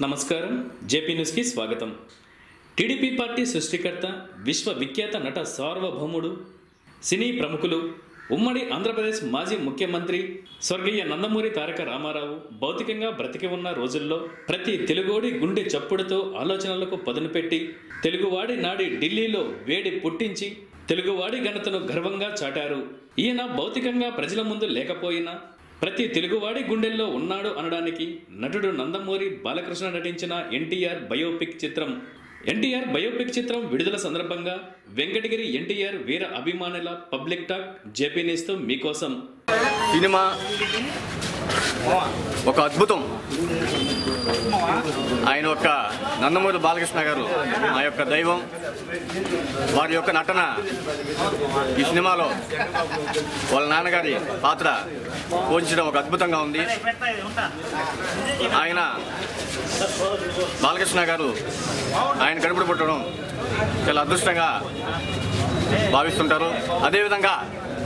నమస్కారం. జేపీ న్యూస్కి స్వాగతం. టీడీపీ పార్టీ సృష్టికర్త విశ్వవిఖ్యాత నట సార్వభౌముడు సినీ ప్రముఖులు ఉమ్మడి ఆంధ్రప్రదేశ్ మాజీ ముఖ్యమంత్రి స్వర్గీయ నందమూరి తారక రామారావు భౌతికంగా బ్రతికి ఉన్న రోజుల్లో ప్రతి తెలుగోడి గుండె చప్పుడుతో ఆలోచనలకు పదును పెట్టి తెలుగువాడి నాడి ఢిల్లీలో వేడి పుట్టించి తెలుగువాడి ఘనతను గర్వంగా చాటారు. ఈయన భౌతికంగా ప్రజల ముందు లేకపోయినా ప్రతి తెలుగువాడి గుండెల్లో ఉన్నాడు అనడానికి నటుడు నందమూరి బాలకృష్ణ నటించిన ఎన్టీఆర్ బయోపిక్ చిత్రం. ఎన్టీఆర్ బయోపిక్ చిత్రం విడుదల సందర్భంగా వెంకటగిరి ఎన్టీఆర్ వీర అభిమానుల పబ్లిక్ టాక్ జేపీ న్యూస్తో మీకోసం. సినిమా ఒక అద్భుతం. ఆయన యొక్క నందమూరి బాలకృష్ణ గారు ఆ యొక్క దైవం వారి యొక్క నటన ఈ సినిమాలో వాళ్ళ నాన్నగారి పాత్ర పోషించడం ఒక అద్భుతంగా ఉంది. ఆయన బాలకృష్ణ గారు ఆయన కడుపుడు పుట్టడం చాలా అదృష్టంగా భావిస్తుంటారు. అదేవిధంగా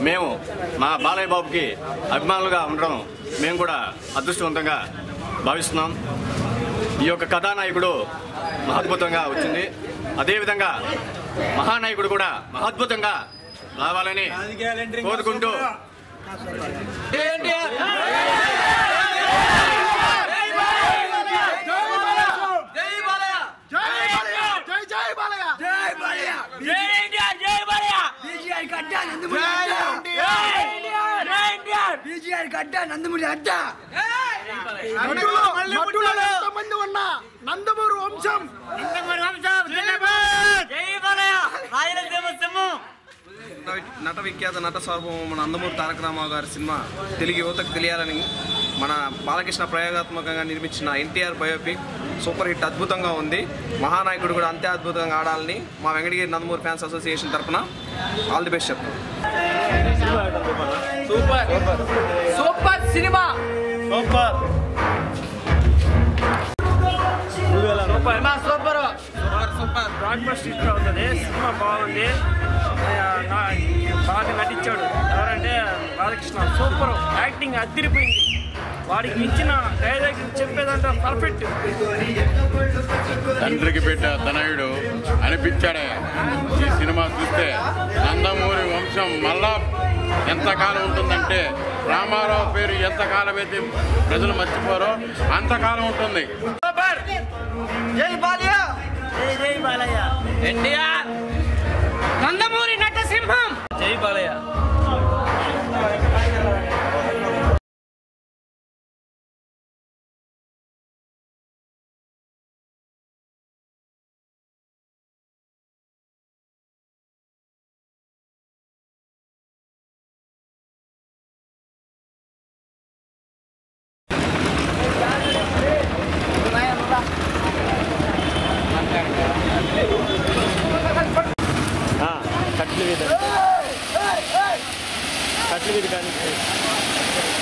మేము మా బాలయ్య బాబుకి అభిమానులుగా ఉండడం మేము కూడా అదృష్టవంతంగా భావిస్తున్నాం. ఈ యొక్క కథానాయకుడు మహాద్భుతంగా వచ్చింది. అదేవిధంగా మహానాయకుడు కూడా మహాద్భుతంగా రావాలని కోరుకుంటూ నందమూరి అడ్డ. నటులు ఎంతమంది ఉన్నా నందమూరి వంశం. నట విఖ్యాత నట సార్వభౌమ మన నందమూరి తారక రామారావు గారి సినిమా తెలుగు యువతకు తెలియాలని మన బాలకృష్ణ ప్రయోగాత్మకంగా నిర్మించిన ఎన్టీఆర్ బయోపిక్ సూపర్ హిట్ అద్భుతంగా ఉంది. మహానాయకుడు కూడా అంతే అద్భుతంగా ఆడాలని మా వెంకటగిరి నందమూరి ఫ్యాన్స్ అసోసియేషన్ తరఫున ఆల్ ది బెస్ట్ చెప్తాం. Super. Cinema. Blockbuster hit అవుతుంది సినిమా బాగుంది. బాగా నటించాడు. ఎవరంటే బాలకృష్ణ. సూపర్. యాక్టింగ్ అదిరిపోయింది. వాడికి ఇచ్చిన డైలాగ్ చెప్పేదంటే పర్ఫెక్ట్. తండ్రికి బిడ్డ తనయుడు అనిపించాడే. ఈ సినిమా చూస్తే నందమూరి వంశం మళ్ళా ఎంతకాలం ఉంటుందంటే రామారావు పేరు ఎంతకాలం అయితే ప్రజలు మర్చిపోరో అంతకాలం ఉంటుంది. జై బాలయ్య. ఎన్టీఆర్! నందమూరి నటసింహం! జై బాలయ్య. 滑る感じです。